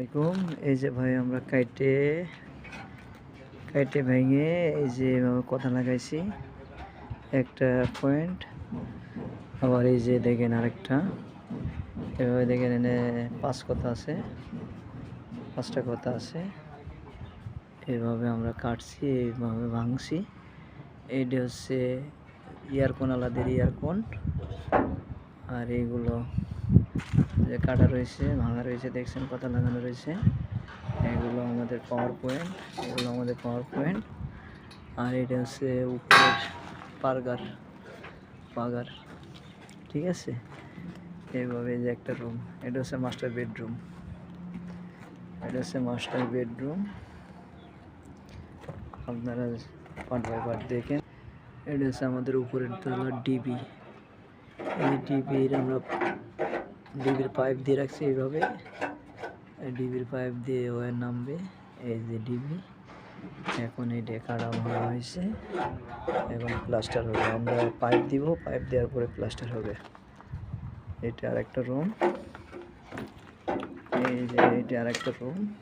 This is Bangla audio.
আসসালামাইকুম এই যে ভাই, আমরা কাইটে কাইটে ভেঙে এই যে কথা লাগাইছি। একটা পয়েন্ট আবার এই যে দেখেন আরেকটা। এভাবে দেখেন, এনে পাঁচ কথা আছে, পাঁচটা কথা আছে। এভাবে আমরা কাটছি এইভাবে ভাঙছি। এইটা হচ্ছে ইয়ারকোন আলাদের ইয়ারকোন আর এইগুলো যে কাটা রয়েছে, ভাঙা রয়েছে, দেখছেন কথা লাগানো রয়েছে। এগুলো আমাদের পাওয়ার পয়েন্ট এগুলো আমাদের পাওয়ার পয়েন্ট আর এটা হচ্ছে উপরের পার্গার পাগার ঠিক আছে? এইভাবে যে একটা রুম এটা হচ্ছে মাস্টার বেডরুম এটা হচ্ছে মাস্টার বেডরুম আপনারা পার্ট বাই পার্ট দেখেন। এটা হচ্ছে আমাদের উপরের তলা ডিবি এই ডিবির আমরা ডিবির পাইপ দিয়ে রাখছে এইভাবে। ডিবির পাইপ দিয়ে ওয়ের নামবে। এই যে ডিবি, এখন এই কাটা ভাঙা হয়েছে। এবং প্লাস্টার হবে। আমরা পাইপ দিব, পাইপ দেওয়ার পরে প্লাস্টার হবে। এটা আর একটা রুম এই যে এটা আর একটা রুম